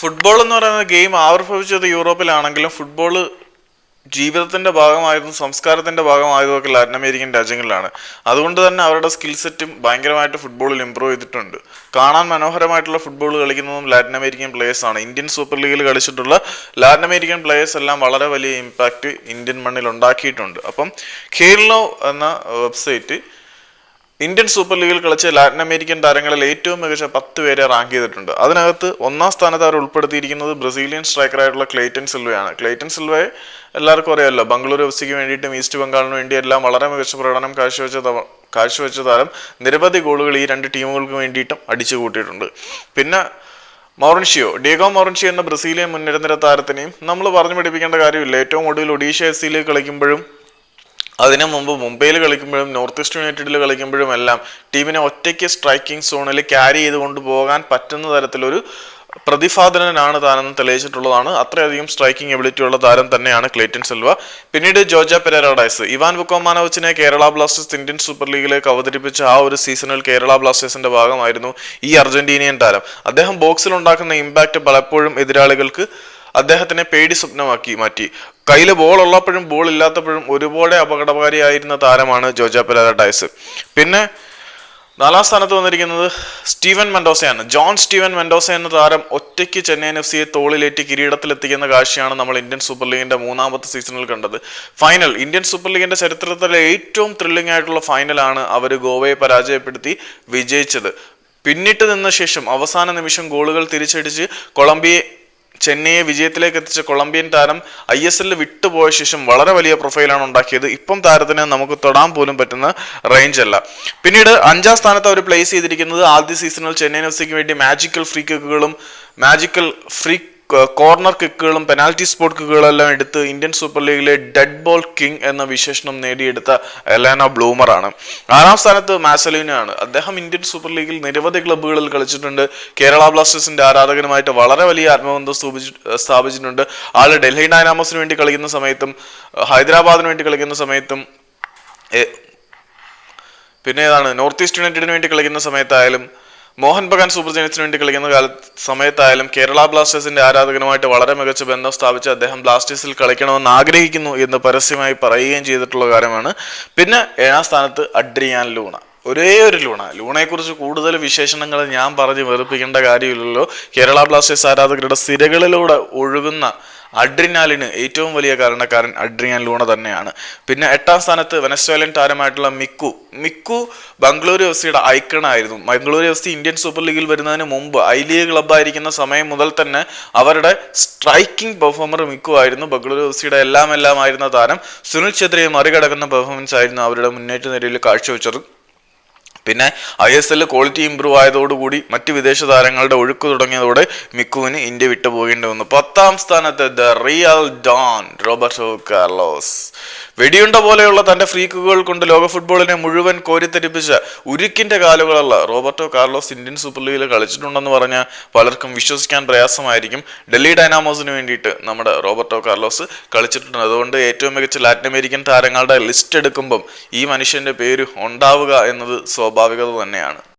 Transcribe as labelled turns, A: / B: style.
A: Football എന്ന് പറയുന്ന game ആവിർഭവിച്ചത് യൂറോപ്പിലാണെങ്കിലും football ജീവിതത്തിന്റെ ഭാഗമായതും സംസ്കാരത്തിന്റെ ഭാഗമായതും ഒക്കെ ലാറ്റിൻ അമേരിക്കൻ രാജ്യങ്ങളിലാണ്. അതുകൊണ്ട് തന്നെ അവരുടെ സ്കിൽ സെറ്റും ഭയങ്കരമായിട്ട് ഫുട്ബോളിൽ ഇമ്പ്രൂവ് ചെയ്തിട്ടുണ്ട്. കാണാൻ മനോഹരമായിട്ടുള്ള ഫുട്ബോൾ കളിക്കുന്നതും ലാറ്റിൻ അമേരിക്കൻ പ്ലേയേഴ്സ് ആണ്. ഇന്ത്യൻ സൂപ്പർ ലീഗിൽ കളിച്ചിട്ടുള്ള ലാറ്റിൻ അമേരിക്കൻ പ്ലേയേഴ്സ് എല്ലാം വളരെ വലിയ ഇമ്പാക്റ്റ് ഇന്ത്യൻ മണ്ണിൽ ഉണ്ടാക്കിയിട്ടുണ്ട്. അപ്പം ഖേൽനോ എന്ന വെബ്സൈറ്റ് ഇന്ത്യൻ സൂപ്പർ ലീഗിൽ കളിച്ച ലാറ്റിൻ അമേരിക്കൻ താരങ്ങളിൽ ഏറ്റവും മികച്ച പത്ത് പേരെ റാങ്ക് ചെയ്തിട്ടുണ്ട്. അതിനകത്ത് ഒന്നാം സ്ഥാനത്ത് അവർ ഉൾപ്പെടുത്തിയിരിക്കുന്നത് ബ്രസീലിയൻ സ്ട്രൈക്കറായിട്ടുള്ള ക്ലേറ്റൻ സിൽവയാണ്. ക്ലേറ്റൻ സിൽവയെ എല്ലാവർക്കും അറിയാമല്ലോ. ബംഗളൂരു എഫ് സിക്ക് വേണ്ടിയിട്ടും ഈസ്റ്റ് ബംഗാളിന് വേണ്ടി എല്ലാം വളരെ മികച്ച പ്രകടനം കാഴ്ചവെച്ച കാഴ്ചവെച്ച താരം. നിരവധി ഗോളുകൾ ഈ രണ്ട് ടീമുകൾക്ക് വേണ്ടിയിട്ടും അടിച്ചു കൂട്ടിയിട്ടുണ്ട് പിന്നെ മൗറൻഷിയോ. ഡിയഗോ മൗറൻഷിയോ എന്ന ബ്രസീലിയൻ മുൻനിര താരത്തിനെയും നമ്മൾ പറഞ്ഞു പഠിപ്പിക്കേണ്ട കാര്യമില്ല. ഏറ്റവും ഒടുവിൽ ഒഡീഷ എഫ് സിയിൽ കളിക്കുമ്പോഴും അതിനു മുമ്പ് മുംബൈയിൽ കളിക്കുമ്പോഴും നോർത്ത് ഈസ്റ്റ് യുണൈറ്റഡിൽ കളിക്കുമ്പോഴും എല്ലാം ടീമിനെ ഒറ്റയ്ക്ക് സ്ട്രൈക്കിംഗ് സോണിൽ ക്യാരി ചെയ്ത് കൊണ്ടുപോകാൻ പറ്റുന്ന തരത്തിലൊരു പ്രതിഭാധനനാണ് താനെന്ന് തെളിയിച്ചിട്ടുള്ളതാണ്. അത്രയധികം സ്ട്രൈക്കിംഗ് എബിലിറ്റി ഉള്ള താരം തന്നെയാണ് ക്ലേറ്റൻ സിൽവ. പിന്നീട് ജോർജ പെരേറാഡൈസ് ഇവാൻ വുക്കോമാനോവിച്ചിനെ കേരള ബ്ലാസ്റ്റേഴ്സ് ഇന്ത്യൻ സൂപ്പർ ലീഗിലേക്ക് അവതരിപ്പിച്ച ആ ഒരു സീസണിൽ കേരള ബ്ലാസ്റ്റേഴ്സിന്റെ ഭാഗമായിരുന്നു ഈ അർജന്റീനിയൻ താരം. അദ്ദേഹം ബോക്സിൽ ഉണ്ടാക്കുന്ന ഇമ്പാക്റ്റ് പലപ്പോഴും എതിരാളികൾക്ക് അദ്ദേഹത്തിനെ പേടി സ്വപ്നമാക്കി മാറ്റി. കയ്യിൽ ബോൾ ഉള്ളപ്പോഴും ബോൾ ഇല്ലാത്തപ്പോഴും ഒരുപോലെ അപകടകാരിയായിരുന്ന താരമാണ് ജോജ പെരേര പിന്നെ നാലാം സ്ഥാനത്ത് വന്നിരിക്കുന്നത് സ്റ്റീവൻ മെൻഡോസയാണ്. ജോൺ സ്റ്റീവൻ മെൻഡോസ എന്ന താരം ഒറ്റയ്ക്ക് ചെന്നൈയിൻ എഫ് സിയെ തോളിലേറ്റി കിരീടത്തിലെത്തിക്കുന്ന കാഴ്ചയാണ് നമ്മൾ ഇന്ത്യൻ സൂപ്പർ ലീഗിന്റെ മൂന്നാമത്തെ സീസണിൽ കണ്ടത്. ഫൈനൽ ഇന്ത്യൻ സൂപ്പർ ലീഗിന്റെ ചരിത്രത്തിലെ ഏറ്റവും ത്രില്ലിംഗ് ആയിട്ടുള്ള ഫൈനലാണ് അവർ ഗോവയെ പരാജയപ്പെടുത്തി വിജയിച്ചത്. പിന്നിട്ട് നിന്ന ശേഷം അവസാന നിമിഷം ഗോളുകൾ തിരിച്ചടിച്ച് കൊളംബിയെ ചെന്നൈയെ വിജയത്തിലേക്ക് എത്തിച്ച കൊളംബിയൻ താരം ഐ എസ് എല്ലിൽ വിട്ടുപോയ ശേഷം വളരെ വലിയ പ്രൊഫൈലാണ് ഉണ്ടാക്കിയത്. ഇപ്പം താരത്തിന് നമുക്ക് തൊടാൻ പോലും പറ്റുന്ന റേഞ്ച് അല്ല. പിന്നീട് അഞ്ചാം സ്ഥാനത്ത് അവർ പ്ലേസ് ചെയ്തിരിക്കുന്നത് ആദ്യ സീസണിൽ ചെന്നൈയിൻ എഫ് സിക്ക് വേണ്ടി മാജിക്കൽ ഫ്രീ കിക്കുകളും മാജിക്കൽ ഫ്രീ കോർണർ കിക്കുകളും പെനാൽറ്റി സ്പോട്ട് കിക്കുകളെല്ലാം എടുത്ത് ഇന്ത്യൻ സൂപ്പർ ലീഗിലെ ഡെഡ് ബോൾ കിങ് എന്ന വിശേഷണം നേടിയെടുത്ത എലാന ബ്ലൂമർ ആണ്. ആറാം സ്ഥാനത്ത് മാസലീനോ ആണ്. അദ്ദേഹം ഇന്ത്യൻ സൂപ്പർ ലീഗിൽ നിരവധി ക്ലബ്ബുകളിൽ കളിച്ചിട്ടുണ്ട്. കേരള ബ്ലാസ്റ്റേഴ്സിന്റെ ആരാധകനുമായിട്ട് വളരെ വലിയ ആത്മബന്ധം സ്ഥാപിച്ചിട്ടുണ്ട്. ആൾ ഡൽഹി ഡൈനാമോസിന് വേണ്ടി കളിക്കുന്ന സമയത്തും ഹൈദരാബാദിന് വേണ്ടി കളിക്കുന്ന സമയത്തും പിന്നെ ഏതാണ്? നോർത്ത് ഈസ്റ്റ് യുണൈറ്റഡിന് വേണ്ടി കളിക്കുന്ന സമയത്തായാലും മോഹൻ ബഗാൻ സൂപ്പർ ജയൻസിന് വേണ്ടി കളിക്കുന്ന കാല സമയത്തായാലും കേരള ബ്ലാസ്റ്റേഴ്സിന്റെ ആരാധകനുമായിട്ട് വളരെ മികച്ച ബന്ധം സ്ഥാപിച്ച് അദ്ദേഹം ബ്ലാസ്റ്റേഴ്സിൽ കളിക്കണമെന്ന് ആഗ്രഹിക്കുന്നു എന്ന് പരസ്യമായി പറയുകയും ചെയ്തിട്ടുള്ള കാര്യമാണ്. പിന്നെ ഏഴാം സ്ഥാനത്ത് അഡ്രിയാൻ ലൂണ. ഒരേ ഒരു ലൂണ. ലൂണയെക്കുറിച്ച് കൂടുതൽ വിശേഷണങ്ങൾ ഞാൻ പറഞ്ഞ് വെറുപ്പിക്കേണ്ട കാര്യമില്ലല്ലോ. കേരള ബ്ലാസ്റ്റേഴ്സ് ആരാധകരുടെ സിരകളിലൂടെ ഒഴുകുന്ന അഡ്രിനാലിന് ഏറ്റവും വലിയ കാരണക്കാരൻ അഡ്രിയാൻ ലൂണ തന്നെയാണ്. പിന്നെ എട്ടാം സ്ഥാനത്ത് വെനസ്വേലൻ താരമായിട്ടുള്ള മിക്കു. മിക്കു ബംഗളൂരു എഫ് സിയുടെ ഐക്കണായിരുന്നു. Bengaluru F C Indian super ലീഗിൽ വരുന്നതിന് മുമ്പ് ഐ ലീഗ് ക്ലബ്ബായിരിക്കുന്ന സമയം മുതൽ തന്നെ അവരുടെ സ്ട്രൈക്കിംഗ് പെർഫോമർ മിക്കു ആയിരുന്നു. ബംഗളൂരു എഫ് സിയുടെ എല്ലാം എല്ലാം ആയിരുന്ന താരം സുനിൽ ഛത്രിയെ മറികടക്കുന്ന പെർഫോമൻസ് ആയിരുന്നു അവരുടെ മുന്നേറ്റ നിരയിൽ കാഴ്ചവെച്ചത്. പിന്നെ ഐ എസ് എല്ലിൽ ക്വാളിറ്റി ഇമ്പ്രൂവ് ആയതോടുകൂടി മറ്റ് വിദേശ താരങ്ങളുടെ ഒഴുക്ക് തുടങ്ങിയതോടെ മിക്കുവിന് ഇന്ത്യ വിട്ടു പോകേണ്ടി വന്നു. പത്താം സ്ഥാനത്ത് the real don Roberto Carlos. വെടിയുണ്ട പോലെയുള്ള തന്റെ ഫ്രീക്കുകൾ കൊണ്ട് ലോക ഫുട്ബോളിനെ മുഴുവൻ കോരിത്തെരിപ്പിച്ച ഉരുക്കിന്റെ കാലുകളുള്ള റോബർട്ടോ കാർലോസ് ഇന്ത്യൻ സൂപ്പർ ലീഗിൽ കളിച്ചിട്ടുണ്ടെന്ന് പറഞ്ഞ പലർക്കും വിശ്വസിക്കാൻ പ്രയാസമായിരിക്കും. ഡൽഹി ഡൈനാമോസിന് വേണ്ടിയിട്ട് നമ്മുടെ റോബർട്ടോ കാർലോസ് കളിച്ചിട്ടുണ്ട്. അതുകൊണ്ട് ഏറ്റവും മികച്ച ലാറ്റിൻ അമേരിക്കൻ താരങ്ങളുടെ ലിസ്റ്റ് എടുക്കുമ്പം ഈ മനുഷ്യന്റെ പേര് ഉണ്ടാവുക എന്നത് സ്വാഭാവികത തന്നെയാണ്.